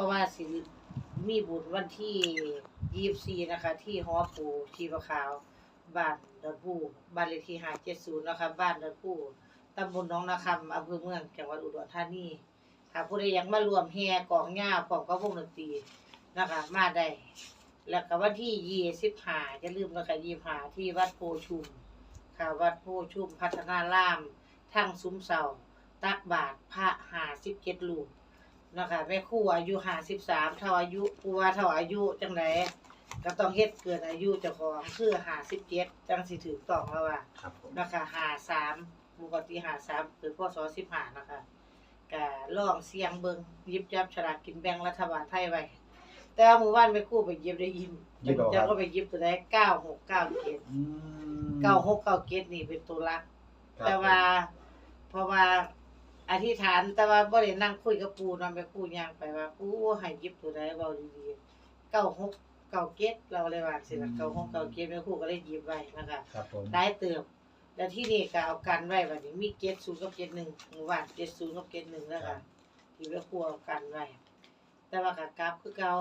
ราะว่าสิมีบุญวันที่ยี่สี่นะคะ ที่หอปูชีพขาวบ้านดอนผู้บ้านเลขที่ห้าเจ็ดศูนย์นะคะบ้านดอนผู้ตำบลหน้องนาคำอำเภอเมืองจังหวัดอุดรธานีถ้าผู้ใดอยากมารวมแห่กองหญ้าพร้อมกับวงดนตรีนะคะ มาได้ แล้วก็วันที่ยี่สิบห้าอย่าลืมนะคะยี่ห้าที่วัดโพชุม ค่ะวัดโพชุมพัฒนารามทางซุ้มเสาตักบาทพระหาสิบเจ็ดลูก นะคะแม่ครู่อายุห้าสิบสามเท่าอายุปัวาเท่าอายุจังไดก็ต้องเฮ็ดเกินอายุเจ้าของคือห้าสิบเจ็ดจังสิถือต้องแล้วว่าครับผมนะคะห้าสามปกติห้าสามคือพศสิบห้านะคะก็ลองเสียงเบิงหยิบจับฉลากกินแบ่งรัฐบาลไทยไว้แต่ว่าหมู่บ้านแม่ครู่ไปหยิบได้ยินยิบเอาคจะรับก็ไปหยิบตัวได้เก้าหกเก้าเจ็ด อืมเก้าหกเก้าเจ็ดนี่เป็นตัวหลัก ครับแต่ว่า เพราะว่า อธิษฐานแต่ว่าบ่ได้นั่งคุยกับปู่นำไปปู่ย่างไปว่าปู่ให้หยิบตัวใดเว้าดีๆเก้าหกเก้าเจ็ดเราเลยว่าสิล่ะเก้าหกเก้าเจ็ดแม่ครูก็เลยหยิบไว้นะคะครับผมได้เติบแล้วที่นี่ก็เอากันไว้บัดนี้มีเจ็ดศูนย์กับเจ็ดหนึ่งหมู่บ้านเจ็ดศูนย์กับเจ็ดหนึ่งแล้วค่ะที่แม่ครูเอากันไว้แต่ว่าก็กลับคือเก่า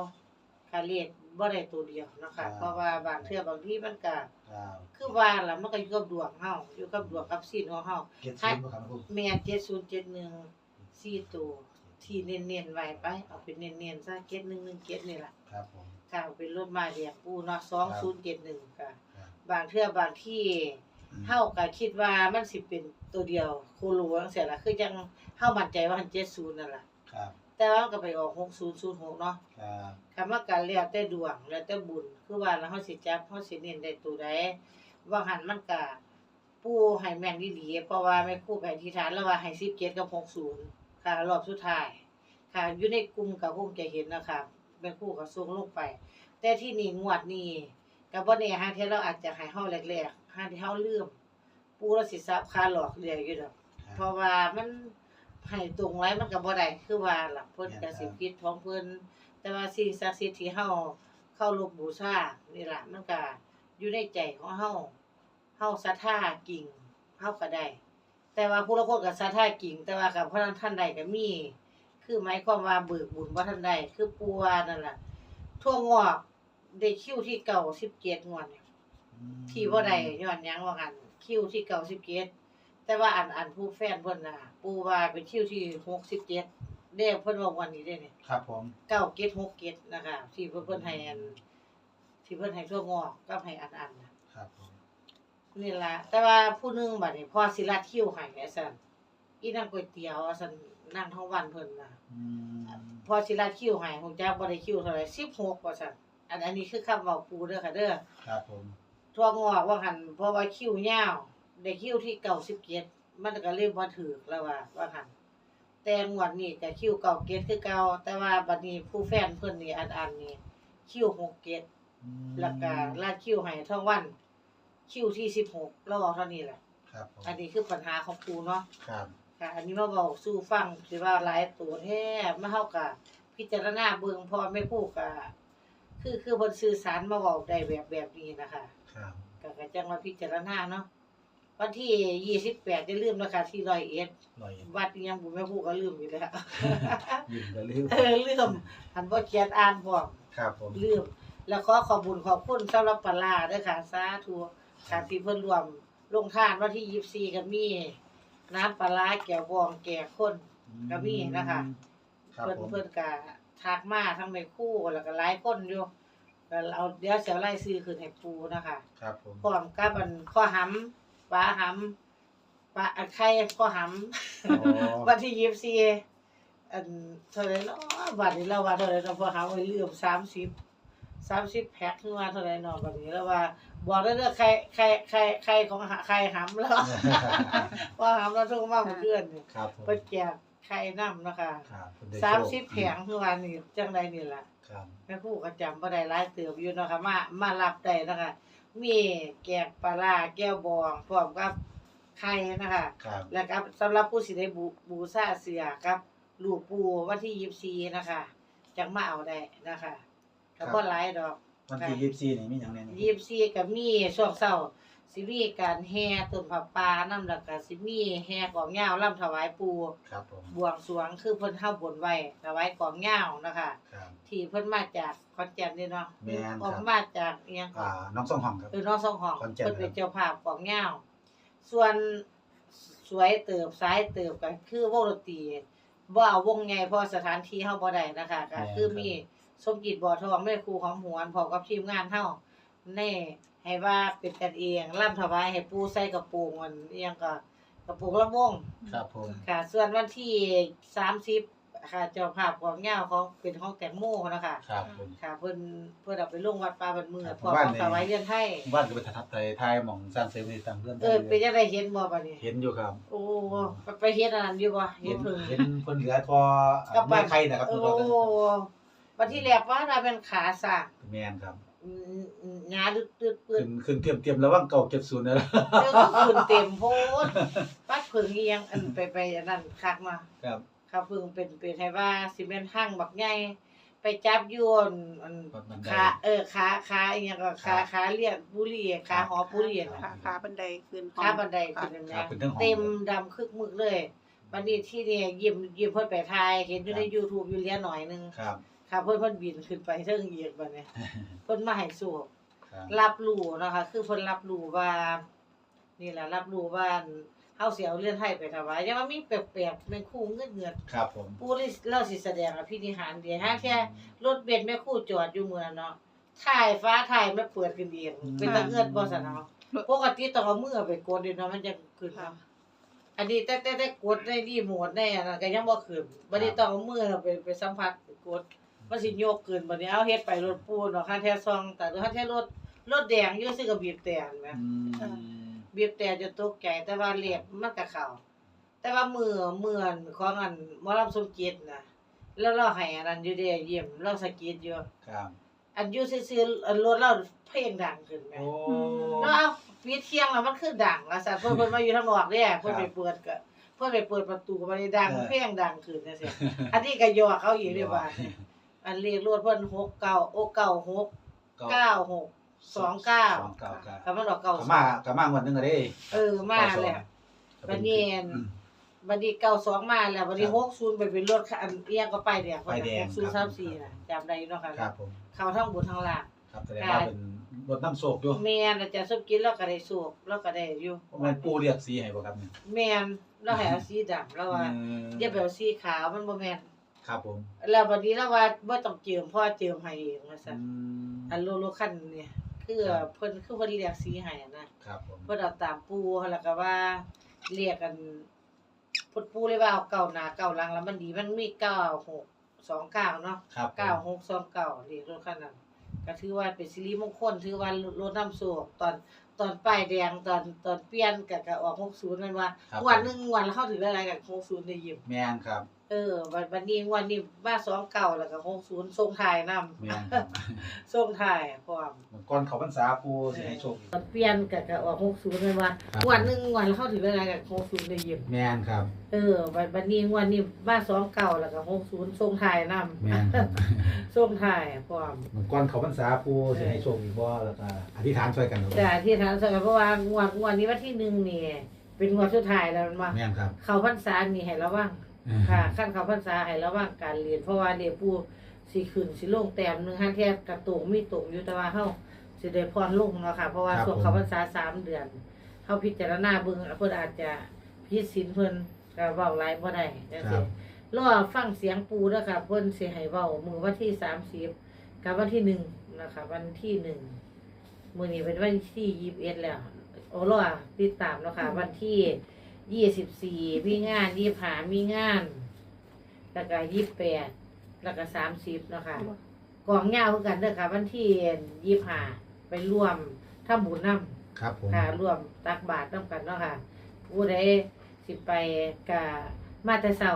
คาเลขบ่ได้ตัวเดียวนะคะเพราะว่าบางเทื่อบางที่มันก็ครับคือว่าล่ะมันก็อยู่กับดวงเฮาอยู่กับดวงกับศีลของเฮาเก็ตซิมครับผมแม่น7071 4ตัวที่เน้นๆไว้ไป เอาเป็นเน้นๆซะ7117นี่ล่ะครับผม ค่ะเอาเป็นรถมาเรียกปูเนาะ2071ค่ะครับ บางเทื่อบางที่ เฮาก็คิดว่ามันสิเป็นตัวเดียวโคโลจังซี่ล่ะคือจังเฮามั่นใจว่ามัน70นั่นล่ะ ครับ แต่ว่ามันก็ไปออก6006เนาะครับคำว่าการแล้วแต่ดวงแล้วแต่บุญคือว่าแล้วเฮาสิจับเฮาสิเน้นได้ตัวใดว่าหันมันก็ปูให้แม่นดีๆเพราะว่าแม่ครูไปอธิษฐานแล้วว่าให้17กับ60ค่ะรอบสุดท้าย ค่ะอยู่ในกลุ่มก็คงจะเห็นนะคะแม่ครูก็ส่งลงไป แต่ที่นี่งวดนี้ก็บ่แน่ฮะที่เราอาจจะให้เฮาแรกๆฮะที่เฮาลืมปูเราสิทราบค่าหลอกเรื่อยอยู่ดอกครับเพราะว่ามัน ให้ตรงไว้มันก็บ่ได้คือว่าหล่ะเพิ่นก็สิคิดของเพิ่นแต่ว่าสิ่งศักดิ์สิทธิ์ที่เฮาเข้ารบบูชานี่ล่ะมันก็อยู่ในใจของเฮาเฮาศรัทธากิ่งเฮาก็ได้ แต่ว่าผู้ละคนก็ศรัทธากิ่ง แต่ว่ากับพระท่านใดก็มี คือหมายความว่าเบิกบุญบ่ทันใดคือปูวานั่นล่ะทั่วงอกได้คิวที่เก่า17งวดเนี่ยอืมที่บ่ได้ย้อนหยังว่ากันคิวที่เก่า17 แต่ว่าอันอันผู้แฟนเพิ่นน่ะ ปูว่าเป็นคิวที่67เด้เพิ่นว่าวันนี้เด้เนี่ยครับผม9767นะคะที่เพิ่นเพิ่นให้อันที่เพิ่นให้ทั่วงอกกับให้อันอันน่ะครับผม นี่ล่ะแต่ว่าผู้หนึงบัดนี้พอสิรัดคิวให้แหละซั่นอีนางก๋วยเตี๋ยวว่าซั่นนางท้องวันเพิ่นน่ะ อืม พอสิรัดคิวให้ฮู้จักบ่ได้คิวเท่าไหร่16ว่าซั่นอันอันนี้คือคำเว้าปูเด้อค่ะเด้อ ครับผม ทั่วงอกว่าหันเพราะว่าคิวยาว ได้คิวที่เก่าสิบเกตมันก็เริ่มบ่ถือแล้วว่าว่าหันแต่งวดนี้ก็คิวเก่าเกตคือเก่าแต่ว่าบัดนี้ผู้แฟนเพิ่นนี่อันอันนี่คิวหกเกตอืมแล้วก็ลาดคิวให้ท่องวัน คิวที่สิบหกแล้วเอาเท่านี้แหละครับผมอันนี้คือปัญหาของปูเนาะครับค่ะอันนี้มาเว้าสู่ฟังสิว่าหลายตัวแท้มาเฮาก็พิจารณาเบิ่งพอไม่พูดก็คือคือเพิ่นสื่อสารมาเว้าได้แบบแบบนี้นะคะครับก็ก็จังว่าพิจารณาเนาะ วันที่ยี่สิบแปดจะลืมแล้วค่ะที่ร้อยเอ็ดลอยวัดอิหยังผมไม่พูดก็ลืมอยู่แล้วยิ้มก็ลืมเออลืมอันบ่เขียนอ่านพร้อมครับผมลืม แล้วขอขอบคุญขอบคุณสำหรับปลาร้าเด้อค่ะสาธุค่ะที่เพิ่นรวมลงทานวันที่ยี่สิบสี่ก็มีน้ำปลาร้าแก้วบองแก่คนก็มีนะคะ ครับเพิ่นผม เพิ่นก็ทักมาทั้งแม่ครู่แล้วก็หลายคนอยู่ก็เอาเดี๋ยวเสียวไล่ซื้อขึ้นให้ปูนะคะ ครับผม พร้อมกับอันข้อหำ ปลาหำปลาอันไข่ข้อหอ๋อำวันที่ยี่สิบสี่อันเท่าไหรเนาะบัดนี้เราว่าเท่าไหรเนาะพอหาไว้ลืมสามสิบสามสิบแพ็คขึ้นมาเท่าไหรเนาะบัดนี้แล้วว่าบอกได้เรื่องไข่ไข่ไข่ไข่ของหาไข่หำแล้วว่าหำเราทุ่งมาเมื่อคืนนี่ครับผมเพิ่นแจกไข่น้ำเนาะค่ะครับเพิ่นได้สามโชคสิบแผงคือว่านี่จังใดนี่ล่ะครับแม่ครูก็จำบ่ได้หลายเติบอยู่เนาะค่ะมามารับได้เนาะคะ มีแกงปลาร้าแก้วบองพร้อมกับไข่นะคะ ครับแล้วก็สำหรับผู้สิได้บูบูชาเสือกับลูกปูวันที่24นะคะจังมาเอาได้นะคะก็บ่หลายดอกวันที่ยี่สิบสี่นี่มีอย่างแน่นี่24ก็มีช่วงเช้า สิมีการแห่ต้นผักปลานํแล้วก็สิมีแห่กองยาวล่ำถวายปู่ครับผมบวงสรวงคือเพิ่นเฮาบนไว้ถวายกองยาวนะคะ ครับ ที่เพิ่นมาจากขอนแก่นนี่เนาะแม่นครับ ออกมาจากอีหยังอ่าน้องส่งห้องครับ คือน้องสองห้องขอนแก่น เพิ่นเป็นครับเจ้าภาพกองยาวส่วนสวยเติบซ้ายเติบก็คือวงดนตรีบ่เอาวงใหญ่เพราะสถานที่เฮาบ่ได้นะคะก็คือมีสมจิตบ่อทองแม่ครูของหวนพร้อมกับทีมงานเฮา แน่ให้ว่าเป็นกันเองร่ำถวายให้ปู่ใส่กระโปรงมันอีหยังก็กระโปรงละวงครับผม ค่ะ ส่วนวันที่30ค่ะเจ้าภาพของเงาของเป็นของแตงโมนะคะครับผม ค่ะเพิ่นเพิ่นเอาไปลงวัดป่าบันมือครับพร้อมบ้านกับในถวายเรียนไทยบ้านก็ไปทับไทยไทยหมองสร้างเสริมในต่างเพื่อนเออเป็นจังไดเห็นบ่บัดนี้ เห็นอยู่ครับ โอ้ไปไปเฮ็ดอันนั้นอยู่บ่เฮ็เห็ดนเพิ่ง เห็นเพิ่นเหลือทอกับเมื่อใครนะครับโอ้ทุกคนบัดที่แรกว่าน่าเป็นขาสร้างแม่นครับ อืมอืมงาดึดๆปื้ขึ้นนขึ้นเตรียมเตรียมระวังเก่าเก็บศูนย์นะเดี๋ยวก็ขึ้นเต็มโพดปัดเพิ่งอีหยังอันไปไปอันนั้นคักมา ครับ ครับเพิ่งเป็นเป็นให้ว่าสิเป็นห้างบักใหญ่ไปจับอยวนอันบันไดขาเออขาขาอีหยังก็ขาขาเลียนบุรีขาหอบุรีขานะขาบันไดขึ้นห้อง ขาบันไดขึ้นค่ะนั่นครับนะเป็นเรื่องของ เต็มดำคึกมึกเลยวันนี้ที่เนี่ยยิ้มยิ้มเพิ่นไปทายเห็นอยู่ใน YouTube อยู่เลียหน่อยนึง ครับ ค่ะเพิ่นเพิ่นบินขึ้นไปเทิงเหยียดบัดนี้เพิ่นมาให้สู้ครับรับรู้นะคะ คือเพิ่นรับรู้ว่า นี่ล่ะรับรู้ว่าเฮาสิเอาเรื่องไทยไปถวายยังว่ามีแปลกๆแม่นคู่เงินเงือดครับผมปู่เลยเราสิแสดงอภินิหารเดียวฮะแค่ รถเบนซ์แม่ครู่จอดอยู่เมืองเนาะถ่ายฟ้าถ่ายไม่เปิดขึ้นเองเป็นตะเงินบ่ซะเนาะปกติต้องเอามือไปกดอยู่เนาะมันจะขึ้นค่ะเนาะอันนี้แต่แต่แต่กดได้รีโมทได้อันนั้นก็ยังบ่ขึ้นบัดนี้ต้องเอามือไปไปสัมผัสไปกด มันสิโยกขึ้นบัดนี้เอาเฮ็ดไปรถปูเนาะคันแท้ซองแต่คันแท้รถรถแดงอยู่ซื่อก็บีบแต่นแหมอืมบีบแต่จะตกใจแต่ว่าเรียบมันก็เข้าแต่ว่ามือมืออันของอันหมอลำสมเกียรติน่ะแล้วเราให้อันนั้นอยู่เด้เยี่ยมเราสะกิดอยู่ครับอันอยู่ซื่อๆอันรถเราเพลงดังขึ้นแหมโอ้แล้วเอาปิดเที่ยงแล้วมันคือดังว่าซั่นเพิ่นเพิ่นมาอยู่ทางนอกเด้เพิ่นไปเปิดก็เพิ่นไปเปิดประตูก็บ่ได้ดังเพลงดังขึ้นจังซี่อันนี้ก็ยอเขาอีกเด้ว่า อันเรียกรถเพิ่น69โอ้96 96สอง29เก้าเก้าก็มันออกกะมากะมางวันหนึงก็ได้เออมาแล้วบัดนี้อันบัดนี้เก้าสองมาแล้วบัดนี้ครับหกศูนย์ไปเป็นรถคันเอียงก็ไปแดงป้ายแดงหกศูนย์ครัสาบมสี่น่ะจำได้อยู่เนาะค่ะครับผม เขาทั้งบนทั้งล่างครับแสดงว่าเป็นรถน้ำโศกอยู่แม่นอาจารย์สมกินเราก็ได้สูบเราก็ได้อยู่มันปูเรียกสีให้บ่ครับเนี่ยแม่นเราให้เอาสีดำแล้วว่าอืมอย่าไปเอาสีขาวมันบ่แม่น ครับผมแล้วบัดนี้เราว่าบ่ต้องเจิมเพราะว่าเจิมให้เองว่าอืซั่นมอันโลโลคันเนี่ยคือครับเพิ่นคือเพิ่นเรียกสีให้อะนะครับผมเพิ่นเอาตามปูแล้วก็ว่าเรียกกันเพิ่นปูเลยว่าเอาเก่าหน้าเก่าหลังแล้วมันดีมันมี96 29เนาะ ครับผมเก้าหกสองเก้าเรียกรถคันนั้นก็ถือว่าเป็นสิริมงคลถือว่ารถน้ำโศกตอนตอนป้ายแดงตอนตอนเปลี่ยนก็ก็ออกหกศูนย์นั่นว่าครับงวันหนึ่งงวันแล้วเข้าถึงอะไรกับหกศูนย์ได้ยิ้มแม่นครับ เออวันวันนี้งวันนี้มาสองเก่าแล้วก็หกศูนย์ส่งถ่ายนแม่นครับำส่งถ่ายพร้อมเหมือนก่อนเขาพรรษาปูสิให้โชคตอนเปลี่ยนก็ก็ออกหกศูนย์นั่นว่าครับงวันหนึ่งงวันแล้วเข้าถึงอะไรกับหกศูนย์ได้ยิ้มแม่นครับ เออวันวันนี้งวันนี้มาสองเก่าแล้วก็หกศูนย์ส่งถ่ายนแม่นครับำส่งถ่ายพร้อมเหมือนก่อนเขาพรรษาปูสิให้โชคอีกบ่แล้วก็อธิษฐานช่วยกันครับแต่ที่ทางสกัดเพราะว่างวดงวดนี้วันที่หนึ่งนี่เป็นงวดสุดท้ายแล้วมันว่าแม่นครับ เขาพรรษานี่ให้ระวัง ค่ะขั้นเขาพรรษาให้ระวังการเรียน เพราะว่าเด็กผู้สิขึ้นสิลงแต้มหนึงห้าแท้กระตุงมีตุงอยู่แต่ว่าเฮาสิได้พรลงเนาะค่ะ เพราะว่าช่วงเขาพรรษาสามเดือนเฮาพิจารณาเบิ่งเพิ่นอาจจะพิสินเพิ่นก็เว้าหลายบ่ได้จังครัซี่บ รอฟังเสียงปูเด้อค่ะเพิ่นสิให้เว้ามื้อวันที่30กับวันที่หนึ่งนะคะวันที่หนึ่งมื่อนี้เป็นวันที่ยี่สิบเอ็ดแล้วโอ้รอติดตามแล้วค่ะวันที่ ยี่สิบสี่มีงานยี่หามีงาน แล้วก็ยี่แปดแล้วก็สามสิบนาะคะกองเงาคือกันเด้อค่ะ วันที่ยี่หาไปร่วมทำบุญน้ครับผมำค่ะร่วมตักบาตรน้ำกันเนาะค่ะ ผู้ใดสิไปกะมาแต่เช้า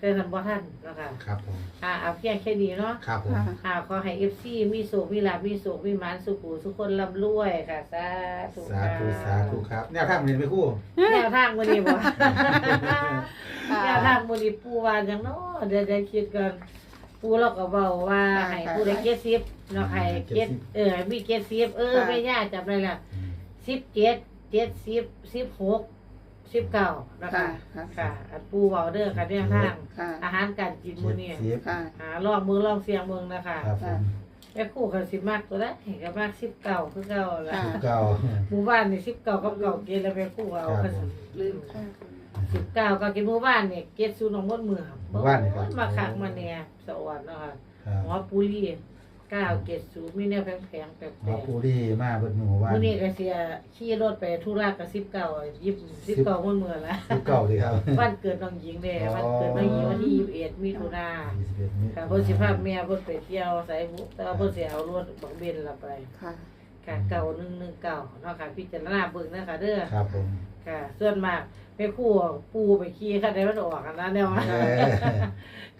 เพื่อนบ่ท่านเนาะค่ะครับผมอ่าเอาเพียงแค่นี้เนาะครับผมค่ะค่ะขอให้เอฟซีมีสุขมีลาภมีสุขมีหมานสุขหูสุขคนร่ำรวยค่ะสาธุสาธุสาธุครับแนวทางเรียนไปคู่แนวทางมื้อนี้บ่ค่ะแนวทางมื้อนี้ปู่ว่าจังเนาะเดี๋ยวได้คิดก่อนปู่เราก็เว้าว่าให้ผู้ใดเก็ด10เนาะให้เก็ดเออให้มีเก็ด10เออแม่ย่าจำได้ละสิบเจ็ดเจ็ดสิบสิบหก สิบเก้านะคะค่ะค่ะ อันปูเบาเด้อค่ะเนี่ยทางค่ะ อาหารการกินมื้อนี้สิบค่ะ หาลองมือลองเสียงเมืองนะคะครับผมแม่ครู่เขาสิมากตัวได้เห็นก็มากสิบเก้าคือเก้าละค่ะ เก้า หมู่บ้านนี่สิบเก้ากับเก้าเกณฑ์แล้วแม่ครู่เอาครับผมลืมค่ะสิบเก้าก็กินหมู่บ้านเนี่ยเกณฑ์ซูนของมดมือหมู่บ้านนี่ครับ มาขังมาเนี่ยสะออนเนาะค่ะ ครับหมอปุรี เก้าเกณฑ์ซูมีแนวแพงๆแปลกหมอปูรี่มาเบิดหมู่บ้านๆมื้อนี้ก็เสียขี่รถไปธุระกับสิบเก้ายิบสิบเก้ามดมือละสิบเก้าดีครับ วันเกิดน้องหญิงเด้อ๋อวันเกิดน้องหญิงวันที่ยี่สิบเอ็ดมิถุนายี่สิบเอ็ดมิถุค่ะนายนเพิ่นสิพาแม่เพิ่นไปเที่ยวไสบุแต่ว่าเพิ่นสิเอารถบักเบนละไป ค่ะ ค่ะเก่า119เนาะค่ะพิจารณาเบิ่งนะคะเด้อครับผมค่ะ ส่วนมากไปคู่ปูไปขี่คันใดมันออกกันนะแนวเออ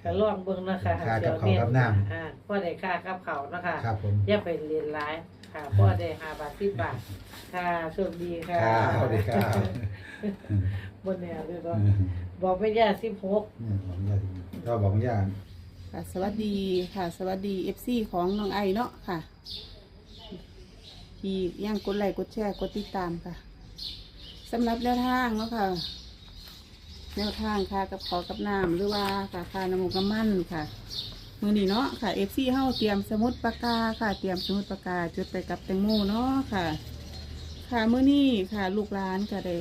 ก็ลองเบิ่งนะคะค่ากับข้าวกับน้ำ อ่าพอได้ค่ากับข้าวเนาะค่ะครับผม อย่าไปเรียนหลายค่ะพอได้5บาท10บาทค่ะโชคดีค่ะครับสวัสดีครับบ่แน่เลยบ่บอกไม่ย่า16เนี่ยบอกยาก็บอกยาค่ะสวัสดีค่ะ สวัสดีเอฟซีของน้องไอเนาะค่ะ ที่ย่างกดไลค์กดแชร์กดติดตามค่ะสำหรับแนวทางเนาะค่ะ แนวทางค่ะกับขอกับน้ำหรือว่าค่ะคาน้ำมันกำมันค่ะ มือนี้เนาะค่ะเอฟซีเฮาเตรียมสมุดปากกาค่ะ เตรียมสมุดปากกาจุดไปกับแตงโมเนาะค่ะ ค่ะมือนี้ค่ะ ลูกหลานก็ได้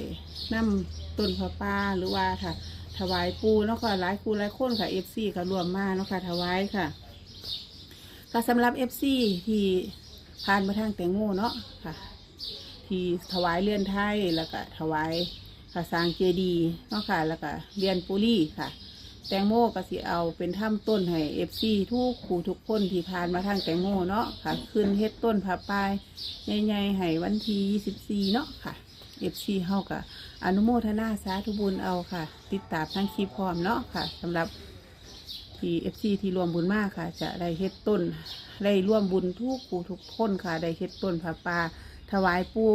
นำต้นผ้าป่าหรือว่าค่ะ ถวายปูเนาะค่ะหลายคูหลายคนค่ะเอฟซีก็รวมมาเนาะค่ะถวายค่ะก็สำหรับเอฟซีที่ ผ่านมาทางแตงโมเนาะค่ะ ที่ถวายเลียนไทยแล้วก็ถวายค่ะสางเจดีย์เนาะค่ะ แล้วก็เรียนปุรีค่ะ แตงโมก็สิเอาเป็นถ้ำต้นให้เอฟซีทุกผู้ทุกคนที่ผ่านมาทางแตงโมเนาะค่ะ ขึ้นเฮ็ดต้นผาป่ายใหญ่ๆให้วันที่24เนาะค่ะเอฟซีเฮาก็อนุโมทนาสาธุบุญเอาค่ะ ติดตามทั้งคลิปพร้อมเนาะค่ะสำหรับ ที่เอฟซีที่รวมบุญมากค่ะ จะได้เฮ็ดต้น ได้ร่วมบุญทุกผู้ทุกคนค่ะ ได้เฮ็ดต้นผาป่าถวายปู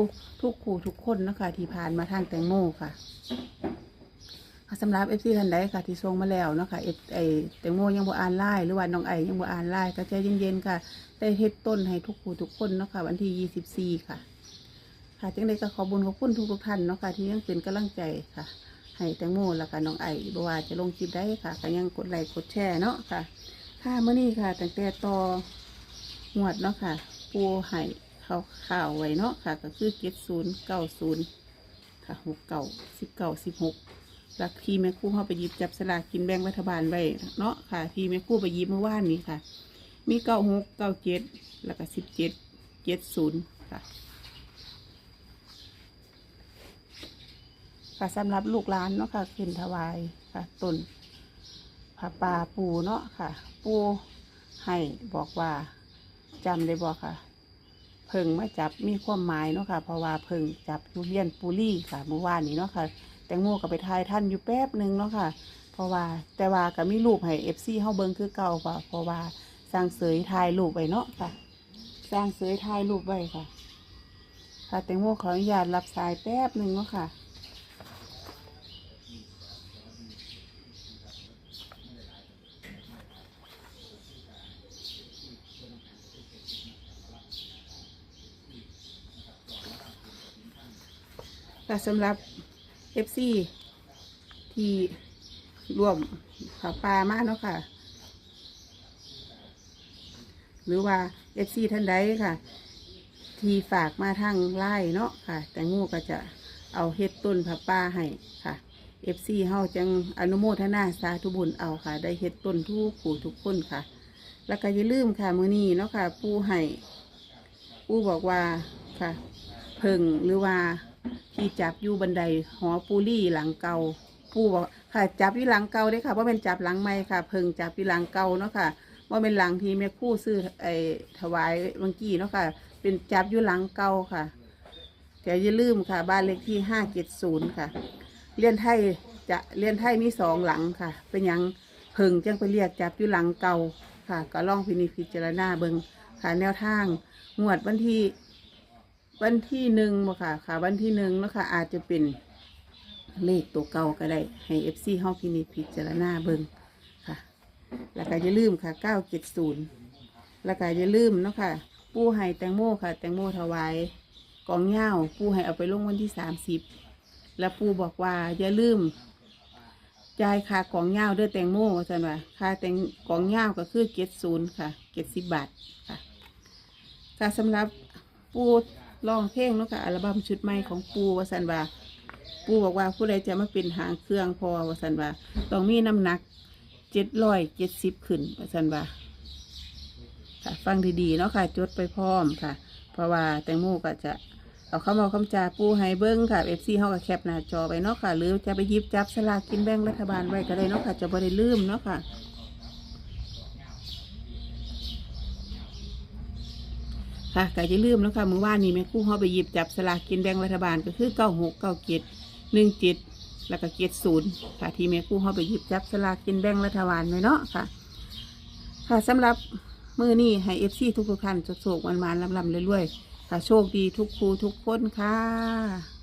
ทุกผู้ทุกคนเนาะคะที่ผ่านมาทางแตงโมค่ะสำหรับเอฟซีท่านใดค่ะ ที่ส่งมาแล้วเนาะค่ะเอฟไอแตงโมยังบ่อ่านไล่หรือว่าน้องไอยังบ่อ่านไล่ก็ใจเย็นๆค่ะ ได้เฮ็ดต้นให้ทุกผู้ทุกคนเนาะค่ะวันที่ยี่สิบสี่ค่ะ ค่ะจังใดก็ขอบุญขอบคุณทุกทุกท่านเนาะค่ะที่ยังเป็นกำลังใจค่ะ ให้แตงโมแล้วก็น้องไอบ่ว่าจะลงคลิปได้ค่ะก็ยังกดไลค์กดแชร์เนาะค่ะ ค่ะเมื่อนี้ค่ะตั้งแต่ต่อหวดเนาะค่ะ ปูให้เขาข่าวไว้เนาะค่ะ ก็คือเจ็ดศูนย์เก้าศูนย์ค่ะหกเก้าสิบเก้าสิบหกลักทีแม่คู่เข้าไปหยิบจับสลากกินแบ่งรัฐบาลไว้เนาะค่ะ ทีแม่คู่ไปหยิบเมื่อวานนี้ค่ะ มีเก้าหกเก้าเจ็ดแล้วก็สิบเจ็ดเจ็ดศูนย์ค่ะ ค่ะสำหรับลูกหลานเนาะค่ะขึ้นถวายค่ะต้นผ้าป่าปูเนาะค่ะ ปูให้บอกว่าจำได้บอกค่ะเพิ่งมาจับมีความหมายเนาะค่ะ เพราะว่าเพิ่งจับยูเรียนปูรี่ค่ะเมื่อวานนี้เนาะค่ะ แตงโมก็ไปทายท่านอยู่แป๊บหนึ่งเนาะค่ะ เพราะว่าแต่ว่าก็มีรูปให้เอฟซีเฮาเบิ่งคือเก่าค่ะเพราะว่าสร้างเสยถ่ายรูปไว้เนาะค่ะ สร้างเสยถ่ายรูปไว้ค่ะ ค่ะแตงโมขออนุญาตรับสายแป๊บหนึ่งเนาะค่ะ ค่สำหรับ FC ที่ร่วมข่าวปลามากเนาะค่ะ หรือว่า FC ท่านใดค่ะ ที่ฝากมาทางไล่เนาะค่ะ แต่งูก็จะเอาเฮ็ดต้นผักป้าให้ค่ะ FC เฮาจังอนุโมทนาสาธุบุญเอาค่ะ ได้เฮ็ดต้นทุกผู้ทุกคนค่ะ แล้วก็อย่าลืมค่ะมื้อนี้เนาะค่ะ ปูให้ปูบอกว่าค่ะ เพิ่งหรือว่า ที่จับอยู่บันไดหอปูรี่หลังเก่าปูบอกค่ะจับอยู่หลังเก่าเด้ค่ะว่าเป็นจับหลังใหม่ค่ะ เพิ่งจับอยู่หลังเก่าเนาะค่ะว่าเป็นหลังที่แม่คู่ซื้อไอ้ถวายเมื่อกี้เนาะค่ะ เป็นจับอยู่หลังเก่าค่ะแต่อย่าลืมค่ะ บ้านเลขที่ห้าเจ็ดศูนย์ค่ะเรียนไทยจะเรียนไทยมีสองหลังค่ะ เป็นยังเพิ่งจังไปเรียกจับอยู่หลังเก่าค่ะ ก็ล่องพินิจพิจารณาเบิงค่ะแนวทางงวดวันที่ วันที่หนึ่งบ่ค่ะ ค่ะ วันที่หนึ่งเนาะค่ะอาจจะเป็นเลขตัวเก่าก็ได้ ให้เอฟซีห้องพินิจพิจารณาเบิ่งค่ะ แล้วก็อย่าลืมค่ะเก้าเจ็ดศูนย์แล้วก็อย่าลืมเนาะค่ะ ปูไห้แตงโมค่ะ แตงโมถวายกองเหย้าปูให้เอาไปลงวันที่สามสิบแล้วปูบอกว่าอย่าลืมจ่ายค่ากองเหย้าเด้อแตงโมว่าซั่นว่าค่าแตงกองเหย้าก็คือเจ็ดศูนย์ค่ะเจ็ดสิบบาทค่ะค่ะสำหรับปู ร้องเพลงเนาะค่ะอัลบั้มชุดใหม่ของปูว่าซั่นว่าปูบอกว่าผู้ใดจะมาเป็นหางเครื่องพอว่าซั่นว่าต้องมีน้ำหนักเจ็ดร้อยเจ็ดสิบขึ้นว่าซั่นว่าค่ะฟังดีๆเนาะค่ะจดไปพร้อมค่ะ เพราะว่าแตงโมก็จะเอาเข้ามาคำจาปูให้เบิ้งค่ะเอฟซีเขาก็แคปหน้าจอไปเนาะค่ะ หรือจะไปยิบจับสลากกินแบ่งรัฐบาลไว้ก็ได้เนาะค่ะ จะบ่ได้ลืมเนาะค่ะ ค่ะก็จะลืมแล้วค่ะมือว่านนี้แม่กู้เขาไปหยิบจับสลากกินแบ่งรัฐบาลก็คือเก้าหกเก้าเจ็ดหนึ่งเจ็ดแล้วก็เจ็ดศูนย์ค่ะที่แม่กู้เขาไปหยิบจับสลากกินแบ่งรัฐบาลไว้เนาะค่ะ ค่ะสำหรับมือนี่ให้เอฟซีทุกๆท่านโศกมันๆลำเรื่อยๆค่ะโชคดีทุกครูทุกคนค่ะ